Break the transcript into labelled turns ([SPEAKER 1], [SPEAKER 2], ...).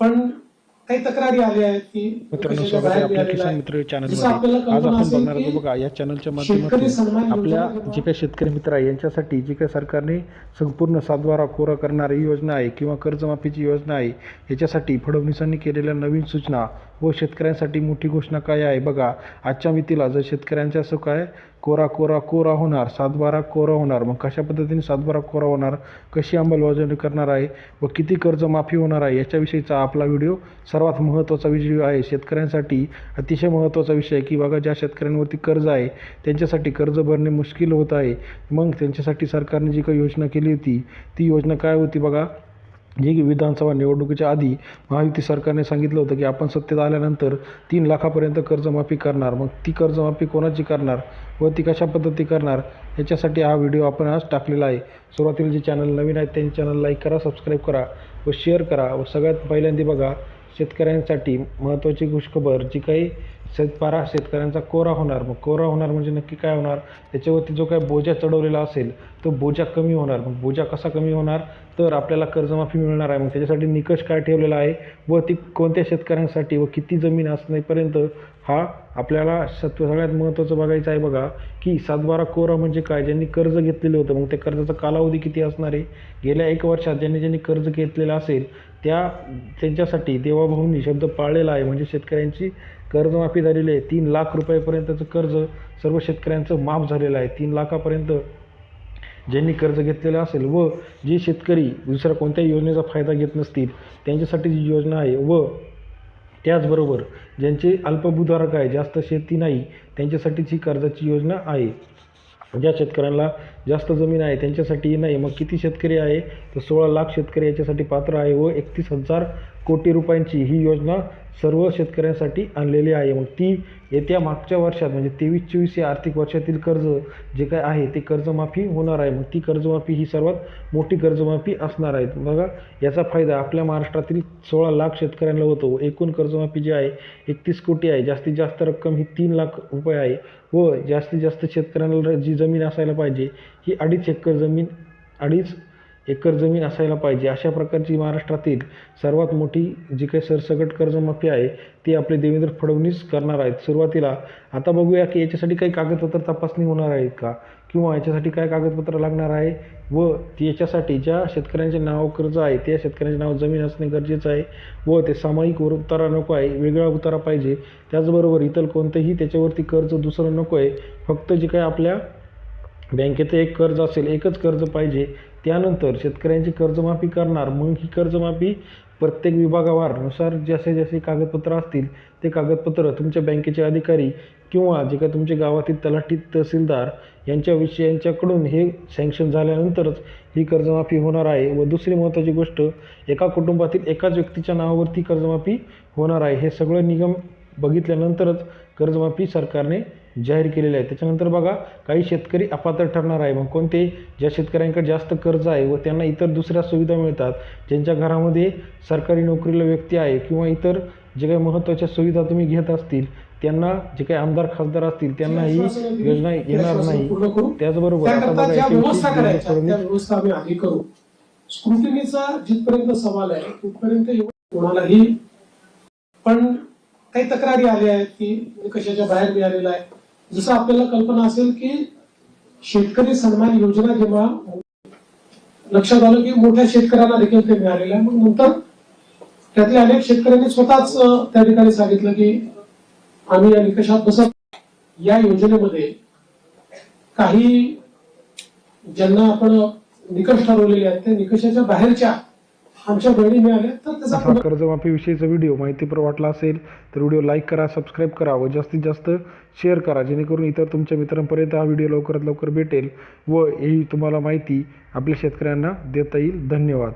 [SPEAKER 1] पण काही तक्रारी आल्या आहेत की
[SPEAKER 2] मित्रांनो स्वागत आहे आपल्या किसान. मित्र
[SPEAKER 1] आपल्याला
[SPEAKER 2] आज आपण बघणार आहोत बघा या चॅनलच्या माध्यमातून आपल्या जे काही शेतकरी मित्र आहे यांच्यासाठी जी काही सरकारने संपूर्ण सातबारा कोरा करणारी योजना आहे किंवा कर्जमाफीची योजना आहे याच्यासाठी फडणवीसांनी केलेल्या नवीन सूचना व शेतकऱ्यांसाठी मोठी घोषणा काय आहे बघा आजच्या मितीला जर शेतकऱ्यांच्या असं काय कोरा कोरा कोरा होणार सातबारा कोरा होणार. मग कशा पद्धतीने सातबारा कोरा होणार? कशी अंमलबजावणी करणार आहे? व किती कर्जमाफी होणार आहे? याच्याविषयीचा आपला व्हिडिओ सर्वात महत्त्वाचा विषय आहे. शेतकऱ्यांसाठी अतिशय महत्त्वाचा विषय की बघा ज्या शेतकऱ्यांवरती कर्ज आहे त्यांच्यासाठी कर्ज भरणे मुश्किल होत आहे. मग त्यांच्यासाठी सरकारने जी काही योजना केली होती ती योजना काय होती बघा? जी की विधानसभा निवडणुकीच्या आधी महायुती सरकारने सांगितलं होतं की आपण सत्तेत आल्यानंतर तीन लाखापर्यंत कर्जमाफी करणार. मग ती कर्जमाफी कोणाची करणार? व ती कशा पद्धती करणार याच्यासाठी हा व्हिडिओ आपण आज टाकलेला आहे. सुरुवातीला जे चॅनल नवीन आहेत त्यांनी चॅनल लाईक करा सबस्क्राईब करा व शेअर करा व सगळ्यात पहिल्यांदा बघा शेतकऱ्यांसाठी महत्त्वाची खुशखबर जी काही शेतपारा शेतकऱ्यांचा कोरा होणार. मग कोरा होणार म्हणजे नक्की काय होणार? त्याच्यावरती जो काय बोजा चढवलेला असेल तो बोजा कमी होणार. मग बोजा कसा कमी होणार? तर आपल्याला कर्जमाफी मिळणार आहे. मग त्याच्यासाठी निकष काय ठेवलेला आहे? व ती कोणत्या शेतकऱ्यांसाठी व किती जमीन असण्यापर्यंत हा आपल्याला सत्व सगळ्यात महत्त्वाचं बघायचं आहे बघा की सातबारा कोरा म्हणजे काय? ज्यांनी कर्ज घेतलेलं होतं मग त्या कर्जाचा कालावधी किती असणार आहे? गेल्या एक वर्षात ज्यांनी ज्यांनी कर्ज घेतलेलं असेल त्या त्यांच्यासाठी देवाभाऊंनी शब्द पाळलेला आहे. म्हणजे शेतकऱ्यांची कर्जमाफी झालेली आहे. तीन लाख रुपयापर्यंतचं कर्ज सर्व शेतकऱ्यांचं माफ झालेलं आहे. तीन लाखापर्यंत ज्यांनी कर्ज घेतलेलं असेल व जे शेतकरी दुसऱ्या कोणत्याही योजनेचा फायदा घेत नसतील त्यांच्यासाठी जी योजना आहे व त्याचबरोबर ज्यांचे अल्पभूधारक आहे जास्त शेती नाही त्यांच्यासाठीच ही कर्जाची योजना आहे. ज्या शेतकऱ्यांना जास्त जमीन आहे त्यांच्यासाठी नाही. मग किती शेतकरी आहे? तर सोळा लाख शेतकरी याच्यासाठी पात्र आहे व एकतीस हजार कोटी रुपयांची ही योजना सर्व शेतकऱ्यांसाठी आणलेली आहे. मग ती येत्या मागच्या वर्षात म्हणजे तेवीस चोवीस या आर्थिक वर्षातील कर्ज जे काय आहे ते कर्जमाफी होणार आहे. मग ती कर्जमाफी ही सर्वात मोठी कर्जमाफी असणार आहे. बघा याचा फायदा आपल्या महाराष्ट्रातील सोळा लाख शेतकऱ्यांना होतो. एकूण कर्जमाफी जी आहे एकतीस कोटी आहे. जास्तीत जास्त रक्कम ही तीन लाख रुपये आहे व जास्तीत जास्त शेतकऱ्यांना जी जमीन असायला पाहिजे ही अडीच एकर जमीन अडीच एकर जमीन असायला पाहिजे. अशा प्रकारची महाराष्ट्रातील सर्वात मोठी जी काही सरसकट कर्जमाफी आहे ती आपले देवेंद्र फडणवीस करणार आहेत. सुरुवातीला आता बघूया की याच्यासाठी काही कागदपत्र तपासणी होणार आहेत का? किंवा याच्यासाठी काय कागदपत्र लागणार आहे? व ती याच्यासाठी ज्या शेतकऱ्यांचे नाव कर्ज आहे त्या शेतकऱ्यांचे नाव जमीन असणे गरजेचं आहे. व ते सामायिक वर उतारा नको आहे वेगळा उतारा पाहिजे. त्याचबरोबर इतर कोणतंही त्याच्यावरती कर्ज दुसरं नको आहे. फक्त जे काही आपल्या बँकेचं एक कर्ज असेल एकच कर्ज पाहिजे त्यानंतर शेतकऱ्यांची कर्जमाफी करणार मग ही कर्जमाफी प्रत्येक विभागावारनुसार जसे जसे कागदपत्र असतील ते कागदपत्र तुमच्या बँकेचे अधिकारी किंवा जे काही तुमच्या गावातील तलाठी तहसीलदार यांच्याविषयी यांच्याकडून हे सँक्शन झाल्यानंतरच ही कर्जमाफी होणार आहे. व दुसरी महत्त्वाची गोष्ट एका कुटुंबातील एकाच व्यक्तीच्या नावावरती कर्जमाफी होणार आहे. हे सगळं निगम बघितल्यानंतरच कर्जमाफी सरकारने जाहीर केलेले आहे त्याच्यानंतर बघा काही शेतकरी अपात्र ठरणार आहे. मग कोणते? ज्या शेतकऱ्यांकडे जास्त कर्ज आहे व त्यांना इतर दुसऱ्या सुविधा मिळतात ज्यांच्या घरामध्ये सरकारी नोकरीला व्यक्ती आहे किंवा इतर जे काही महत्त्वाच्या सुविधा तुम्ही घेत असतील त्यांना जे काही आमदार खासदार असतील त्यांना ही योजना येणार नाही. त्याचबरोबर
[SPEAKER 1] स्क्रुटिनीचा जिथपर्यंत सवाल आहे तिथपर्यंत कोणालाही पण काही तक्रारी आल्या आहेत की निकषाच्या बाहेर मिळालेला आहे. जसं आपल्याला कल्पना असेल की शेतकरी सन्मान योजना जेव्हा लक्षात आलं की मोठ्या शेतकऱ्यांना देखील ते मिळालेलं आहे मग नंतर त्यातल्या अनेक शेतकऱ्यांनी स्वतःच त्या ठिकाणी सांगितलं की आम्ही या निकषात बसत या योजनेमध्ये काही ज्यांना आपण निकष ठरवलेले आहेत त्या निकषाच्या बाहेरच्या आमच्या बहिणी मिळाल्या तर त्याचा
[SPEAKER 2] कर्जमाफीविषयीचा व्हिडिओ माहितीपूर वाटला असेल तर व्हिडिओ लाईक करा सबस्क्राईब करा व जास्तीत जास्त शेअर करा जेणेकरून इतर तुमच्या मित्रांपर्यंत हा व्हिडिओ लवकरात लवकर भेटेल व ही तुम्हाला माहिती आपल्या शेतकऱ्यांना देता येईल. धन्यवाद.